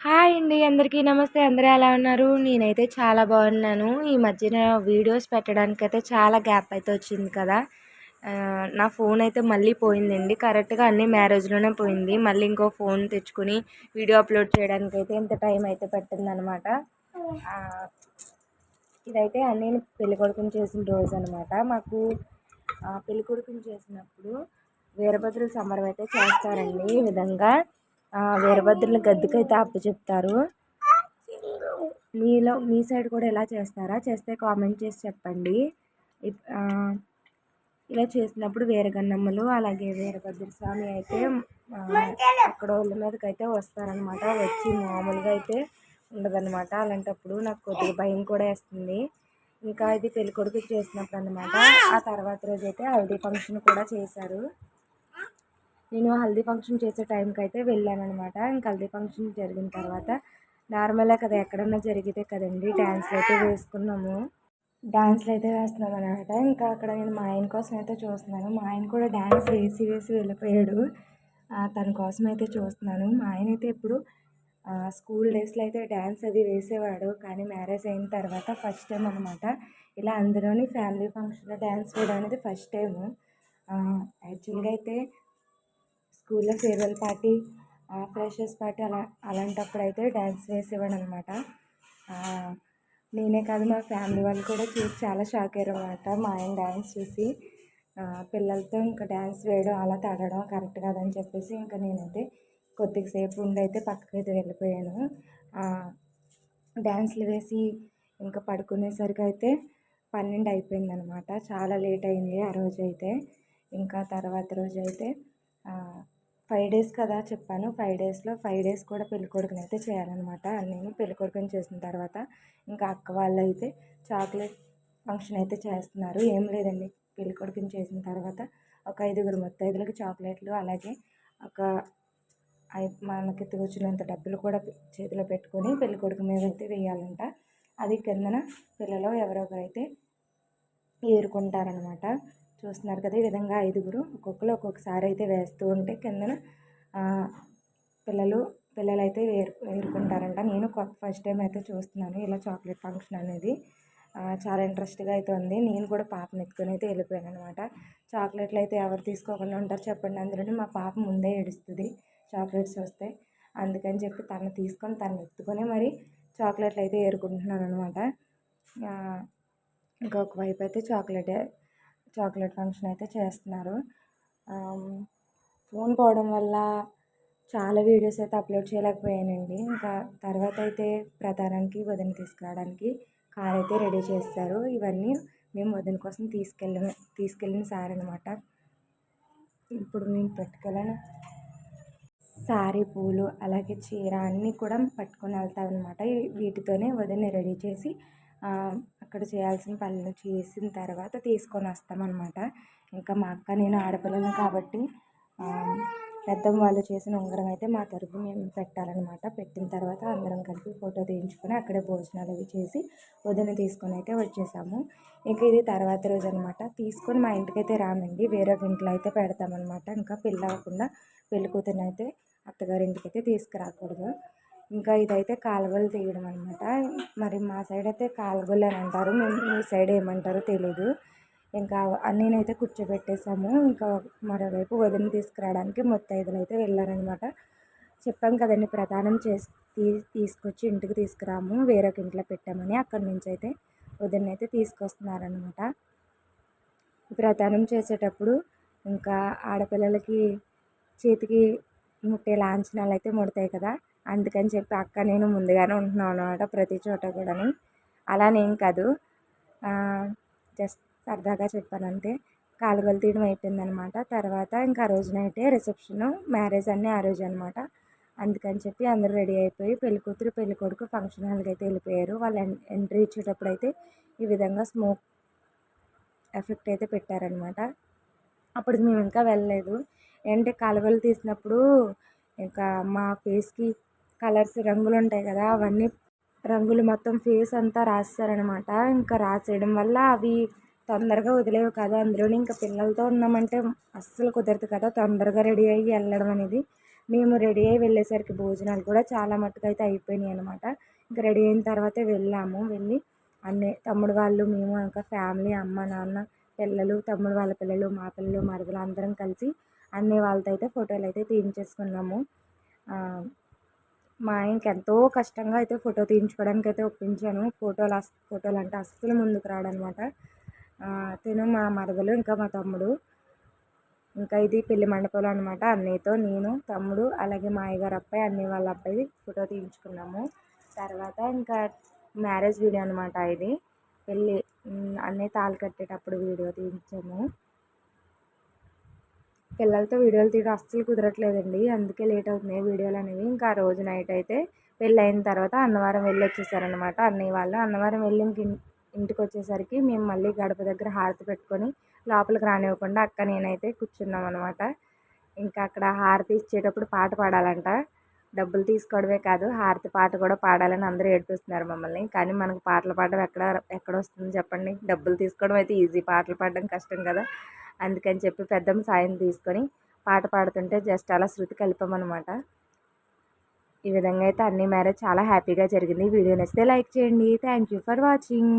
Hi అండి అందరికీ నమస్తే. అందరూ ఎలా ఉన్నారు? నేనైతే చాలా బాగున్నాను. ఈ మధ్యన వీడియోస్ పెట్టడానికి అయితే చాలా గ్యాప్ అయితే వచ్చింది కదా. నా ఫోన్ అయితే మళ్ళీ పోయిందండి. కరెక్ట్గా అన్ని మ్యారేజ్లోనే పోయింది. మళ్ళీ ఇంకో ఫోన్ తెచ్చుకుని వీడియో అప్లోడ్ చేయడానికి అయితే ఇంత టైం అయితే పెట్టిందనమాట. ఇదైతే అన్నీ పెళ్ళి కొడుకుని చేసిన రోజు అనమాట. మాకు పెళ్ళి కొడుకుని చేసినప్పుడు వీరభద్రుల సమరం అయితే చేస్తారండి ఈ విధంగా. వీరభద్రుని గద్దెకైతే అప్పు చెప్తారు మీలో మీ సైడ్ కూడా ఇలా చేస్తారా? చేస్తే కామెంట్ చేసి చెప్పండి. ఇలా చేసినప్పుడు వీరగన్నమ్మలు అలాగే వీరభద్ర స్వామి అయితే అక్కడ వాళ్ళ మీదకి అయితే వస్తారనమాట వచ్చి మామూలుగా అయితే ఉండదన్నమాట. అలాంటప్పుడు నాకు కొద్దిగా భయం కూడా వేస్తుంది. ఇంకా ఇది పెళ్ళికొడుకు చేసినప్పుడు అనమాట ఆ తర్వాత రోజు అయితే హల్దీ ఫంక్షన్ కూడా చేశారు. నేను హల్దీ ఫంక్షన్ చేసే టైంకి అయితే వెళ్ళాను అనమాట ఇంకా హల్దీ ఫంక్షన్ జరిగిన తర్వాత నార్మల్గా కదా ఎక్కడన్నా జరిగితే కదండి డ్యాన్స్లు అయితే వేసుకున్నాము. డ్యాన్స్లు అయితే వేస్తున్నాం అనమాట ఇంకా అక్కడ నేను మా ఆయన కోసం అయితే చూస్తున్నాను. మా ఆయన కూడా డ్యాన్స్ వేసి వేసి వెళ్ళిపోయాడు. తన కోసం అయితే చూస్తున్నాను. మా ఆయన అయితే ఇప్పుడు స్కూల్ డేస్లో అయితే డ్యాన్స్ అది వేసేవాడు. కానీ మ్యారేజ్ అయిన తర్వాత ఫస్ట్ టైం అనమాట. ఇలా అందులోని ఫ్యామిలీ ఫంక్షన్లో డ్యాన్స్ వేయడం అనేది ఫస్ట్ టైము. యాక్చువల్గా అయితే స్కూల్లో ఫేర్వెల్ పార్టీ ఫ్రెషర్స్ పార్టీ అలా అలాంటప్పుడు అయితే డ్యాన్స్ వేసేవాడు అనమాట నేనే కాదు మా ఫ్యామిలీ వాళ్ళు కూడా చూసి చాలా షాక్ అయ్యారు అనమాట మా ఆయన డ్యాన్స్ చూసి పిల్లలతో ఇంకా డ్యాన్స్ వేయడం అలా తడడం కరెక్ట్ కాదని చెప్పేసి ఇంకా నేనైతే కొద్దిసేపు ఉండి అయితే పక్కకి అయితే వెళ్ళిపోయాను. డ్యాన్స్లు వేసి ఇంకా పడుకునేసరికి అయితే పన్నెండు అయిపోయింది అనమాట చాలా లేట్ అయింది ఆ రోజు అయితే ఇంకా తర్వాత రోజు అయితే ఫైవ్ డేస్ కదా చెప్పాను. ఫైవ్ డేస్లో ఫైవ్ డేస్ కూడా పెళ్ళికొడుకుని అయితే చేయాలన్నమాట. నేను పెళ్ళికొడుకుని చేసిన తర్వాత ఇంకా అక్క వాళ్ళు అయితే చాక్లెట్ ఫంక్షన్ అయితే చేస్తున్నారు. ఏం లేదండి. పెళ్ళికొడుకుని చేసిన తర్వాత ఒక ఐదుగురు ముత్తైదులకు చాక్లెట్లు అలాగే ఒక ఐ- మనకి తోచినంత డబ్బులు కూడా చేతిలో పెట్టుకొని పెళ్ళికొడుకు మీద అయితే వేయాలంట. అది కిందన పిల్లలు ఎవరొకరైతే ఏరుకుంటారనమాట చూస్తున్నారు కదా ఈ విధంగా ఐదుగురు ఒక్కొక్కరు ఒక్కొక్కసారి అయితే వేస్తూ ఉంటే కిందన పిల్లలు పిల్లలు అయితే ఏరు ఏరుకుంటారంట నేను ఫస్ట్ టైం అయితే చూస్తున్నాను ఇలా చాక్లెట్ ఫంక్షన్ అనేది. చాలా ఇంట్రెస్ట్గా అయితే ఉంది. నేను కూడా పాపని ఎత్తుకొని అయితే వెళ్ళిపోయాను అనమాట చాక్లెట్లు అయితే ఎవరు తీసుకోకుండా ఉంటారు చెప్పండి. అందులోనే మా పాప ముందే ఏడుస్తుంది చాక్లెట్స్ వస్తే. అందుకని చెప్పి తను తీసుకొని తను ఎత్తుకొని మరి చాక్లెట్లు అయితే ఏరుకుంటున్నాను అనమాట ఇంకొక వైపు అయితే చాక్లెట్ చాక్లెట్ ఫంక్షన్ అయితే చేస్తున్నారు. ఫోన్ పోవడం వల్ల చాలా వీడియోస్ అయితే అప్లోడ్ చేయలేకపోయానండి. ఇంకా తర్వాత అయితే ప్రధానానికి వదిన తీసుకురావడానికి కార్ అయితే రెడీ చేస్తారు ఇవన్నీ మేము వదిన కోసం తీసుకెళ్ళ తీసుకెళ్ళిన సార్ అనమాట ఇప్పుడు మేము పట్టుకెళ్ళిన. సారీ పూలు అలాగే చీర అన్నీ కూడా పట్టుకొని వెళ్తాం అనమాట వీటితోనే వదిన రెడీ చేసి అక్కడ చేయాల్సిన పనులు చేసిన తర్వాత తీసుకొని వస్తామన్నమాట. ఇంకా మా అక్క నేను ఆడపిల్లలు కాబట్టి పెద్దమ్మ వాళ్ళు చేసిన ఉంగరం అయితే మా తరపు మేము పెట్టాలన్నమాట. పెట్టిన తర్వాత అందరం కలిపి ఫోటో తీయించుకొని అక్కడే భోజనాలు అవి చేసి వదిన తీసుకొని అయితే వచ్చేసాము. ఇంకా ఇది తర్వాత రోజు అనమాట తీసుకొని మా ఇంటికైతే రామండి వేరే ఇంట్లో అయితే పెడతామన్నమాట. ఇంకా పెళ్ళి అవ్వకుండా పెళ్ళి కూతురుని అయితే అత్తగారి అయితే తీసుకురాకూడదు. ఇంకా ఇదైతే కాలువలు తీయడం అనమాట మరి మా సైడ్ అయితే కాలువలు అని అంటారు. మేము మీ సైడ్ ఏమంటారో తెలీదు. ఇంకా నేనైతే కూర్చోబెట్టేసాము. ఇంకా మరోవైపు వదిన తీసుకురావడానికి ముత్తైదులు అయితే వెళ్ళారనమాట చెప్పాం కదండి ప్రధానం చేసి తీ తీసుకొచ్చి ఇంటికి తీసుకురాము. వేరొక ఇంట్లో పెట్టామని అక్కడి నుంచి అయితే వదిన అయితే తీసుకొస్తున్నారనమాట ప్రధానం చేసేటప్పుడు ఇంకా ఆడపిల్లలకి చేతికి ముట్టే లాంఛనాలు అయితే ముడతాయి కదా. అందుకని చెప్పి అక్క నేను ముందుగానే ఉంటున్నాను అనమాట ప్రతి చోట కూడాని. అలానేం కాదు. జస్ట్ సరదాగా చెప్పానంతే కాలువలు తీయడం అయిపోయిందనమాట తర్వాత ఇంకా ఆ రోజు నైటే రిసెప్షన్ మ్యారేజ్ అన్నీ ఆ రోజు అనమాట అందుకని చెప్పి అందరూ రెడీ అయిపోయి పెళ్ళి కూతురు పెళ్ళి కొడుకు ఫంక్షన్ హాల్కి అయితే వెళ్ళిపోయారు. వాళ్ళు ఎన్- ఎంట్రీ ఇచ్చేటప్పుడు అయితే ఈ విధంగా స్మోక్ ఎఫెక్ట్ అయితే పెట్టారనమాట అప్పుడు మేము ఇంకా వెళ్ళలేదు. ఏంటంటే కాలువలు తీసినప్పుడు ఇంకా మా ఫేస్కి కలర్స్ రంగులు ఉంటాయి కదా అవన్నీ రంగులు మొత్తం ఫేస్ అంతా రాస్తారనమాట ఇంకా రాసేయడం వల్ల అవి తొందరగా వదిలేవు కదా. అందులోని ఇంకా పిల్లలతో ఉన్నామంటే అస్సలు కుదరదు కదా తొందరగా రెడీ అయ్యి వెళ్ళడం అనేది. మేము రెడీ అయ్యి వెళ్ళేసరికి భోజనాలు కూడా చాలా మట్టుకు అయితే అయిపోయినాయి అనమాట ఇంకా రెడీ అయిన తర్వాతే వెళ్ళాము వెళ్ళి అన్నీ తమ్ముడు వాళ్ళు మేము ఇంకా ఫ్యామిలీ అమ్మ నాన్న పిల్లలు తమ్ముడు వాళ్ళ పిల్లలు మా పిల్లలు మరదలు అందరం కలిసి అన్నీ వాళ్ళతో అయితే ఫోటోలు అయితే తీయించేసుకున్నాము. మా ఆయనకి ఎంతో కష్టంగా అయితే ఫోటో తీయించుకోవడానికి అయితే ఒప్పించాను. ఫోటోలు అస్ ఫోటోలు అంటే అస్సలు ముందుకు రాడనమాట. తిను మా మరదలు ఇంకా మా తమ్ముడు. ఇంకా ఇది పెళ్ళి మండపంలో అనమాట. అన్నయ్యతో నేను తమ్ముడు అలాగే మా అయ్యగారు అబ్బాయి అన్నయ్య వాళ్ళ అబ్బాయి ఫోటో తీయించుకున్నాము. తర్వాత ఇంకా మ్యారేజ్ వీడియో అనమాట ఇది. పెళ్ళి అన్నయ్య తాళి కట్టేటప్పుడు వీడియో తీయించాము. పిల్లలతో వీడియోలు తీయడం అస్సలు కుదరట్లేదండి. అందుకే లేట్ అవుతున్నాయి వీడియోలు అనేవి. ఇంకా ఆ రోజు నైట్ అయితే పెళ్ళి అయిన తర్వాత అన్నవరం వెళ్ళి వచ్చేసారనమాట అన్నయ్య వాళ్ళు అన్నవరం వెళ్ళి ఇంక ఇంటికి వచ్చేసరికి మేము మళ్ళీ గడప దగ్గర హారతి పెట్టుకొని లోపలికి రానివ్వకుండా అక్క నేనైతే కూర్చున్నాం అనమాట ఇంకా అక్కడ హారతి ఇచ్చేటప్పుడు పాట పాడాలంట. డబ్బులు తీసుకోవడమే కాదు హారతి పాట కూడా పాడాలని అందరూ ఏడిపిస్తున్నారు మమ్మల్ని. కానీ మనకు పాటలు పాడడం ఎక్కడ ఎక్కడ వస్తుంది చెప్పండి. డబ్బులు తీసుకోవడం అయితే ఈజీ పాటలు పాడడం కష్టం కదా. అందుకని చెప్పి పెద్దమ్మ సాయం తీసుకొని పాట పాడుతుంటే జస్ట్ అలా శృతి కలిపామన్నమాట. ఈ విధంగా అయితే అన్ని మ్యారేజ్ చాలా హ్యాపీగా జరిగింది. వీడియో నచ్చితే లైక్ చేయండి. Thank you for watching.